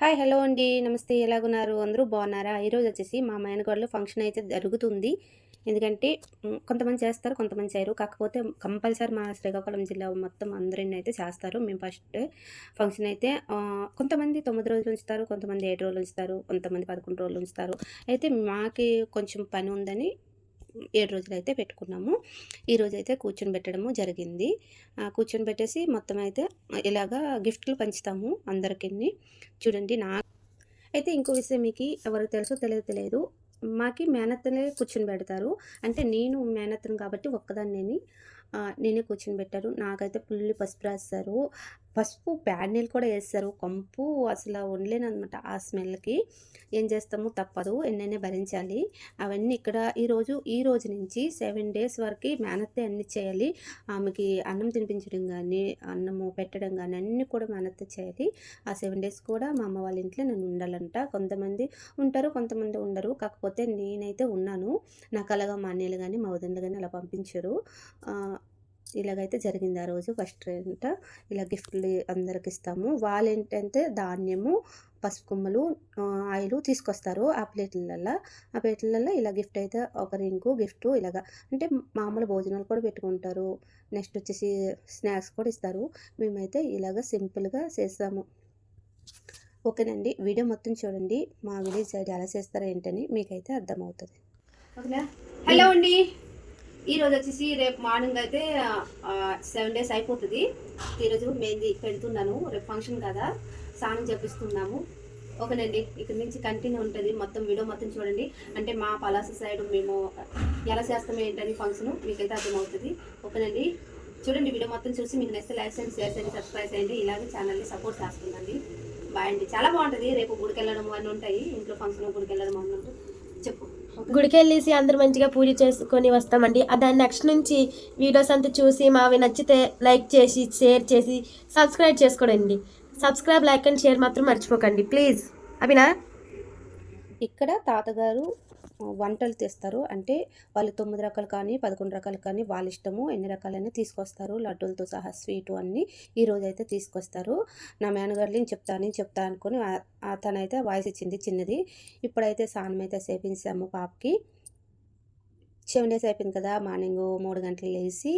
Hi hello అండి. నమస్తే. ఎలాగున్నారు? అందరూ బాగున్నారా? ఈరోజు వచ్చేసి మా మేనగోడలో ఫంక్షన్ అయితే జరుగుతుంది. ఎందుకంటే కొంతమంది చేస్తారు కొంతమంది చేయరు. కాకపోతే కంపల్సరీ మా శ్రీకాకుళం జిల్లా మొత్తం అందరిని అయితే చేస్తారు. మేము ఫస్ట్ ఫంక్షన్ అయితే కొంతమంది తొమ్మిది రోజులు ఉంచుతారు కొంతమంది ఏడు రోజులు ఉంచుతారు కొంతమంది పదకొండు రోజులు ఉంచుతారు. అయితే మాకి కొంచెం పని ఉందని ఏడు రోజులు అయితే పెట్టుకున్నాము. ఈ అయితే కూర్చొని పెట్టడము జరిగింది. ఆ, కూర్చొని పెట్టేసి మొత్తం అయితే ఇలాగా గిఫ్ట్లు పంచుతాము అందరికీ చూడండి నా అయితే ఇంకో విషయం మీకు ఎవరికి తెలుసో తెలియదు తెలియదు. మాకి మేనత్తనే కూర్చొని పెడతారు అంటే నేను మేనత్తను కాబట్టి ఒక్కదాన్ని నేనే కూర్చుని కూర్చొని పెట్టారు నాకైతే పుల్లి పసుపు రాస్తారు. పసుపు ప్యాడ్ నీళ్ళు కూడా వేస్తారు. కంపు అసలు ఉండలేనమాట ఆ స్మెల్కి. ఏం చేస్తాము తప్పదు. ఎన్నైనా భరించాలి. అవన్నీ ఇక్కడ ఈరోజు ఈ రోజు నుంచి సెవెన్ డేస్ వరకు మేనత్తే అన్ని చేయాలి. ఆమెకి అన్నం తినిపించడం కానీ అన్నము పెట్టడం కానీ అన్నీ కూడా మేనత్తే చేయాలి. ఆ సెవెన్ డేస్ కూడా మా అమ్మ వాళ్ళ ఇంట్లో నేను ఉండాలంట. కొంతమంది ఉంటారు కొంతమంది ఉండరు. కాకపోతే నేనైతే ఉన్నాను. నాకు అలాగా మా అన్నయ్యలు కానీ మా వదినలు కానీ అలా పంపించారు. ఇలాగైతే జరిగింది ఆ రోజు ఫస్ట్ ఏంట ఇలా గిఫ్ట్లు అందరికి ఇస్తాము. వాళ్ళు ఏంటంటే ధాన్యము పసుపు కొమ్మలు ఆయిల్ తీసుకొస్తారు ఆ ప్లేట్లలో ఆ ప్లేట్లలో ఇలా గిఫ్ట్ అయితే ఒక రింగు గిఫ్ట్ ఇలాగా. అంటే మామూలు భోజనాలు కూడా పెట్టుకుంటారు. నెక్స్ట్ వచ్చేసి స్నాక్స్ కూడా ఇస్తారు. మేమైతే ఇలాగ సింపుల్గా చేస్తాము. ఓకేనండి. వీడియో మొత్తం చూడండి. మా విలేజ్ సైడ్ ఎలా చేస్తారా ఏంటని మీకైతే అర్థమవుతుంది. ఓకేనా? హలో అండి. ఈరోజు వచ్చేసి రేపు మార్నింగ్ అయితే సెవెన్ డేస్ అయిపోతుంది. ఈరోజు మెహందీ పెడుతున్నాను. రేపు ఫంక్షన్ కదా. స్నానం చేపిస్తున్నాము. ఓకేనండి. ఇక్కడ నుంచి కంటిన్యూ ఉంటుంది మొత్తం వీడియో మొత్తం చూడండి. అంటే మా పలాస సైడ్ మేము ఎలా చేస్తాము ఏంటని ఫంక్షన్ మీకైతే అర్థమవుతుంది. ఓకేనండి. చూడండి వీడియో మొత్తం చూసి మీకు నెక్స్ట్ లైక్ చేయండి షేర్ చేయండి సబ్స్క్రైబ్ చేయండి. ఇలాగే ఛానల్ని సపోర్ట్ చేస్తుందండి అండి. చాలా బాగుంటుంది. రేపు గుడికి వెళ్ళడం అన్నీ ఉంటాయి. ఇంట్లో ఫంక్షన్ గుడికి వెళ్ళడం అన్నీ ఉంటుంది చెప్పు? గుడికి వెళ్ళేసి అందరూ మంచిగా పూజ చేసుకొని వస్తామండి. ఆ దాని నెక్స్ట్ నుంచి వీడియోస్ అంతా చూసి మావి నచ్చితే లైక్ చేసి షేర్ చేసి సబ్స్క్రైబ్ చేసుకోండి సబ్స్క్రైబ్ లైక్ అండ్ షేర్ మాత్రం మర్చిపోకండి. ప్లీజ్ అభినా? ఇక్కడ తాతగారు వంటలు తెస్తారు. అంటే వాళ్ళు తొమ్మిది రకాలు కానీ పదకొండు రకాలు కానీ వాళ్ళ ఇష్టము ఎన్ని రకాలైనా తీసుకొస్తారు. లడ్డూలతో సహా స్వీటు అన్నీ ఈరోజు అయితే తీసుకొస్తారు. నా మేనగారులు చెప్తాను చెప్తా అనుకుని తనైతే వాయిస్ ఇచ్చింది చిన్నది. ఇప్పుడైతే సానం అయితే చేపించాము పాపకి. సెవెన్ డేస్ అయిపోయింది కదా మార్నింగ్ మూడు గంటలు లేచి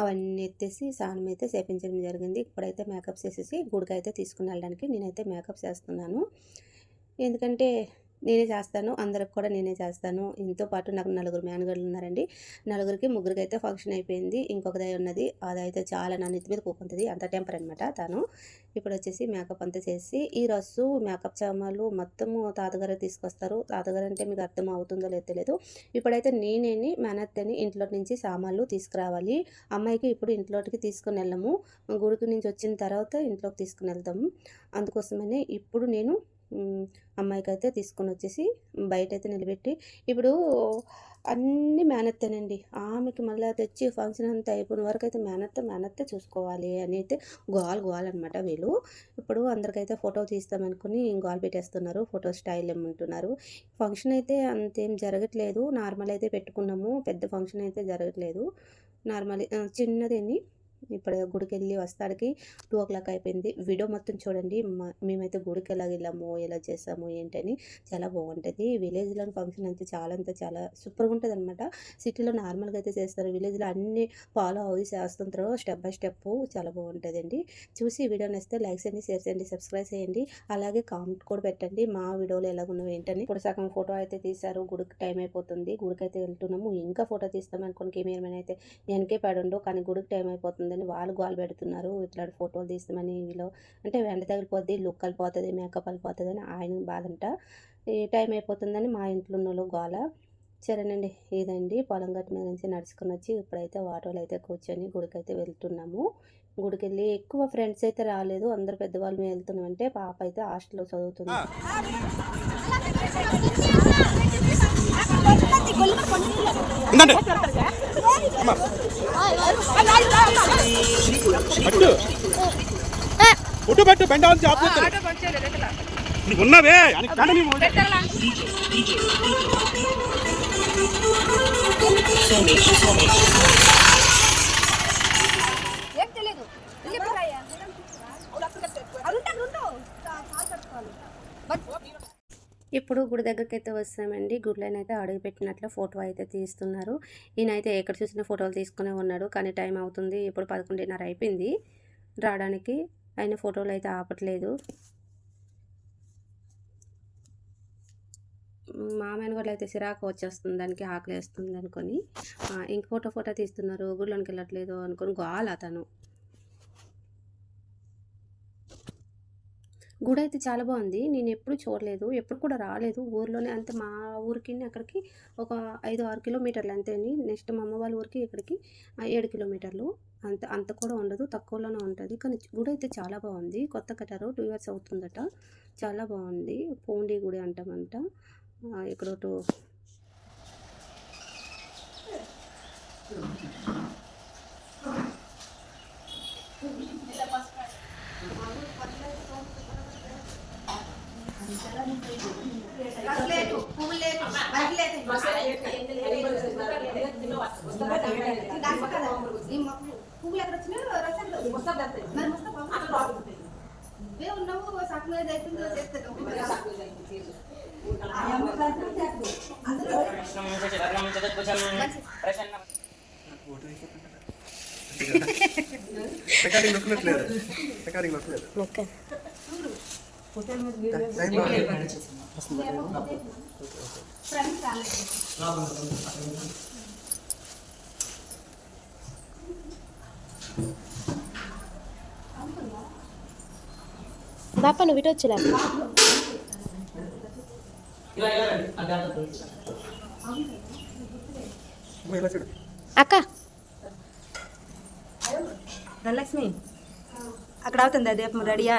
అవన్నీ ఎత్తేసి స్నానం అయితే చేపించడం జరిగింది. ఇప్పుడైతే మేకప్ చేసేసి గుడికి అయితే తీసుకుని వెళ్ళడానికి నేనైతే మేకప్ చేస్తున్నాను. ఎందుకంటే నేనే చేస్తాను అందరికి కూడా నేనే చేస్తాను. ఇంతో పాటు నాకు నలుగురు మేనగాళ్ళు ఉన్నారండి నలుగురికి ముగ్గురికి అయితే ఫంక్షన్ అయిపోయింది. ఇంకొకదే ఉన్నది. అదైతే చాలా నా నెత్తి మీద కూకుంటుంది అంత టెంపర్ అనమాట తను. ఇప్పుడు వచ్చేసి మేకప్ అంతా చేసి ఈ రస్సు మేకప్ సామాన్లు మొత్తము తాతగారు తీసుకొస్తారు. తాతగారు అంటే మీకు అర్థం అవుతుందో లేదో తెలియదు. ఇప్పుడైతే నేనేని మేనత్తని ఇంట్లో నుంచి సామాన్లు తీసుకురావాలి. అమ్మాయికి ఇప్పుడు ఇంట్లోకి తీసుకుని వెళ్ళము. గుడికి నుంచి వచ్చిన తర్వాత ఇంట్లోకి తీసుకుని వెళ్తాము. అందుకోసమనే ఇప్పుడు నేను అమ్మాయికి అయితే తీసుకొని వచ్చేసి బయట అయితే నిలబెట్టి ఇప్పుడు అన్ని మేనత్తేనండి. ఆమెకి మళ్ళీ తెచ్చి ఫంక్షన్ అంతా అయిపోయిన వరకు అయితే మేనత్త మేనత్త చూసుకోవాలి అని అయితే గోల్ గోల్ అనమాట వీళ్ళు. ఇప్పుడు అందరికైతే ఫోటో తీస్తామనుకుని గోల్ పెట్టేస్తున్నారు. ఫోటో స్టైల్ ఏమంటున్నారు. ఫంక్షన్ అయితే అంతేం జరగట్లేదు. నార్మల్ అయితే పెట్టుకున్నాము. పెద్ద ఫంక్షన్ అయితే జరగట్లేదు. నార్మల్ చిన్నదేని ఇప్పుడు గుడికి వెళ్ళి వస్తాడికి టూ ఓ క్లాక్ అయిపోయింది. వీడియో మొత్తం చూడండి. మా- మేమైతే గుడికి ఎలా వెళ్ళాము ఎలా చేసాము ఏంటని చాలా బాగుంటుంది. విలేజ్లో ఫంక్షన్ అయితే చాలా అంతా చాలా సూపర్గా ఉంటుంది అనమాట సిటీలో నార్మల్గా అయితే చేస్తారు. విలేజ్లో అన్ని ఫాలో అవి చేస్తుంటారు. స్టెప్ బై స్టెప్ చాలా బాగుంటుందండి. చూసి వీడియో నచ్చితే లైక్ చేయండి షేర్ చేయండి సబ్స్క్రైబ్ చేయండి. అలాగే కామెంట్ కూడా పెట్టండి. మా వీడియోలో ఎలాగున్నావు ఏంటని. ఇప్పుడు సగం ఫోటో అయితే తీశారు. గుడికి టైం అయిపోతుంది. గుడికి అయితే వెళ్తున్నాము. ఇంకా ఫోటో తీస్తాం అనుకోని కెమెరామెన్ అయితే వెనకే పడుండు కానీ గుడికి టైం అయిపోతుంది. అయిపోతుందని వాళ్ళు గోల్ పెడుతున్నారు. ఇట్లా ఫోటోలు తీస్తామని వీళ్ళు. అంటే వెంట తగిలిపోద్ది లుక్ వెళ్ళిపోతుంది మేకప్ వెళ్ళిపోతుంది అని ఆయన బాధంట. ఈ టైం అయిపోతుందని మా ఇంట్లో ఉన్న వాళ్ళు గోల. సరేనండి ఇదండి. పొలం గట్టు మీద నుంచి నడుచుకొని వచ్చి ఇప్పుడైతే ఆటోలో అయితే కూర్చొని గుడికి అయితే వెళ్తున్నాము. గుడికి వెళ్ళి ఎక్కువ ఫ్రెండ్స్ అయితే రాలేదు. అందరు పెద్దవాళ్ళు మేము వెళ్తున్నాం. అంటే పాప అయితే హాస్టల్లో చదువుతుంది. పట్టు. పుట్టు పెట్టు బెండ ఉంది జాబ్ నీకు ఉన్నావే. అని కండ నీవు ఇప్పుడు గుడి దగ్గరికి అయితే వస్తామండి. గుడిలోనైతే అయితే అడుగు పెట్టినట్లు ఫోటో అయితే తీస్తున్నారు. ఈయనైతే ఎక్కడ చూసిన ఫోటోలు తీసుకునే ఉన్నాడు. కానీ టైం అవుతుంది. ఇప్పుడు పదకొండున్నర అయిపోయింది. రావడానికి ఆయన ఫోటోలు అయితే ఆపట్లేదు. మామైన కూడా అయితే సిరాకు వచ్చేస్తుంది. దానికి ఆకలి వేస్తుంది అనుకొని. ఇంక ఫోటో ఫోటో తీస్తున్నారు. గుడిలోనికి వెళ్ళట్లేదు అనుకొని. గోల అతను. గుడి అయితే చాలా బాగుంది. నేను ఎప్పుడు చూడలేదు. ఎప్పుడు కూడా రాలేదు. ఊర్లోనే అంతే. మా ఊరికి అక్కడికి ఒక ఐదు ఆరు కిలోమీటర్లు అంతేని. నెక్స్ట్ మా అమ్మ వాళ్ళ ఊరికి ఇక్కడికి ఏడు కిలోమీటర్లు. అంత అంత కూడా ఉండదు. తక్కువలోనే ఉంటుంది. కానీ గుడి అయితే చాలా బాగుంది. కొత్త కట్టారు. టూ ఇయర్స్ అవుతుందట. చాలా బాగుంది. పోండి గుడి అంటామంట. ఆ, ఇక్కడ ఒకటి రికార్డింగ్ నొక్కలేదు నొక్కలేదు ఓకే బాపా నువ్వు ఇటు వచ్చేలా? ఇలా చూడు. అక్క. ధనలక్ష్మి అక్కడ అవుతుందా దీపం రెడీయా?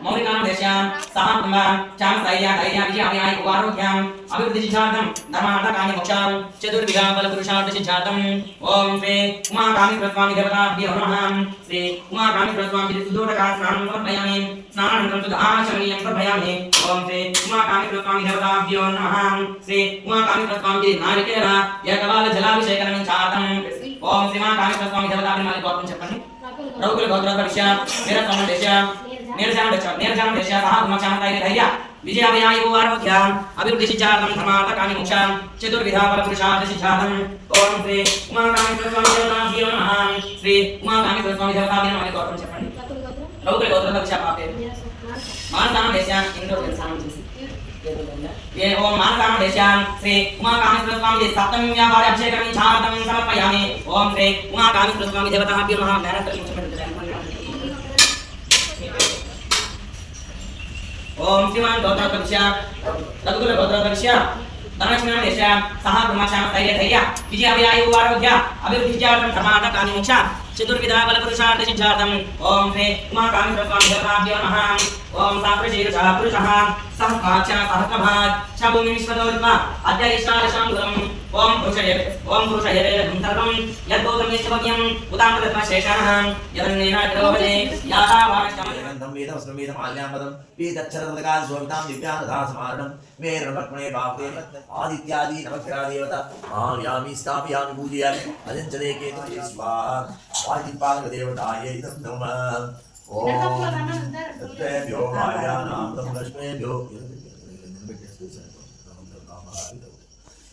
ఆ, ఉందిలే అక్కడ ఓం శ్రీ ఉమాకామి ప్రస్వామి దేవతాభ్య నమః శ్రీ ఉమాకామి ప్రస్వామి సుదూరకా స్నానం సమర్పయామి స్నానానంతరం తద్ ఆచమనీయం సమర్పయామి ఓం శ్రీ ఉమాకామి ప్రస్వామి దేవతాభ్యో నమః శ్రీ ఉమాకామి ప్రస్వామి నారికేల ఏకవాల జలాభిషేకనం చాతం ఓం శ్రీ ఉమాకామి ప్రస్వామి దేవతాభ్య మళ్ళీ చెప్పండి రౌకుల గోత్ర పరిశ నిరసన निर्जन गच्छ निर्जन देशः गुणचान्ताय धैर्य विजयाभयायुवारोध्याम् अभिवृद्धिसिद्धार्थं धर्मार्थकामि मोक्षां चतुर्विधा परपुरुषार्थसिद्धार्थम्। ॐ श्री उमाकामेश्वरस्वामिदेवताभ्यो नमः श्री उमाकामेश्वरस्वामिदेवताभ्यो नमः गौतम चपण्डि रौद्र गौतम दक्षा पापे मानसानं देश्यां इन्द्रो देशानं ये ओम मानसां देश्यां श्री उमाकामेश्वरस्वामिदे सप्तम्या वारे अभिषेकं छातं समर्पयामि। ओम श्री उमाकामेश्वरस्वामिदेवताभ्यो नमः। नरकं ఓం శ్రీమాన్ గోత్రోత్తక్ష తదుకుల గోత్రోత్తక్ష ధనలక్ష్మీనామ యశ సహ బ్రహ్మక్షామ స్థైర్యధైర్య విజయాభయాయువారోగ్య అభివృద్ధిజాతం సమానకాని ముక్ష చతుర్విధ బలపురుషార్థ సిద్ధార్థం. ఓం శ్రీ ఉమాకామేశ్వరస్వామి దేవతాభ్యో నమః ఓం సాపురుషేరు సహ పురుషः సహ కాచ సహ ప్రభాత్. భూమి విశ్వదోర్మ అద్య గురం ओम पुरुषय ओम पुरुषयरे गंधर्वं यद्भूतं यच्छभव्यं उदामदत्वा शेषाणः यदन्नेनाटोभजे याता वाणश्चमयगन्धं वेदं स्मृमेदम् आल्यामदं वेदक्षरदन्तकां स्ववितां दिव्यानदासमारणं मे रमक्मणे भावते आदित्यादि नमस्करादेवता आयामि स्थापयामि पूजयामि अजञ्चले केतु स्वाहा वादिपाददेवतायै नमः। ॐ तत्त्वेभ्यो मायानां तम लक्ष्मेभ्यो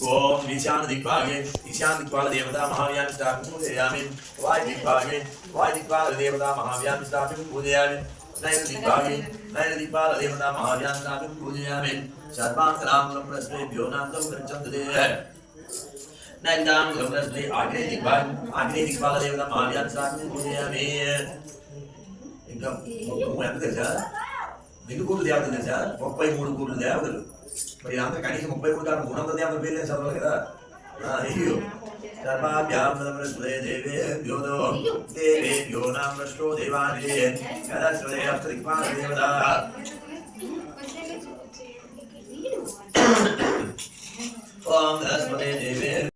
ओम ईशान दिग्भागे ईशान दिग्पाल देवता महाव्याम स्थापित पूजयामि। वाय दिग्भागे वाय दिग्पाल देवता महाव्याम स्थापित पूजयामि। नैन दिग्भागे नैन दिग्पाल देवता महाव्याम स्थापित पूजयामि। सर्वांतराम प्रस्मेभ्यो नान्तम ग्रन्थं है नैदाम ग्रन्थस्मे आग्रे दिग्भाग आग्रे दिग्पाल देवता महाव्याम स्थापित पूजयामि। एकदम मुँह में अंदर जा ఎన్ని కోట్లు దేవతలు తెలుసా ముప్పై మూడు కోట్లు దేవతలు మరి అంత కనీసం ముప్పై కోట్ల మూడు వందల దేవతల పేర్లే చదవాలి కదా? అయ్యో. సర్వాభ్యామృతమృతేభ్యోదో దేవేభ్యో నామృష్టో దేవాదే దేవత. ఓం సరస్వతే దేవే.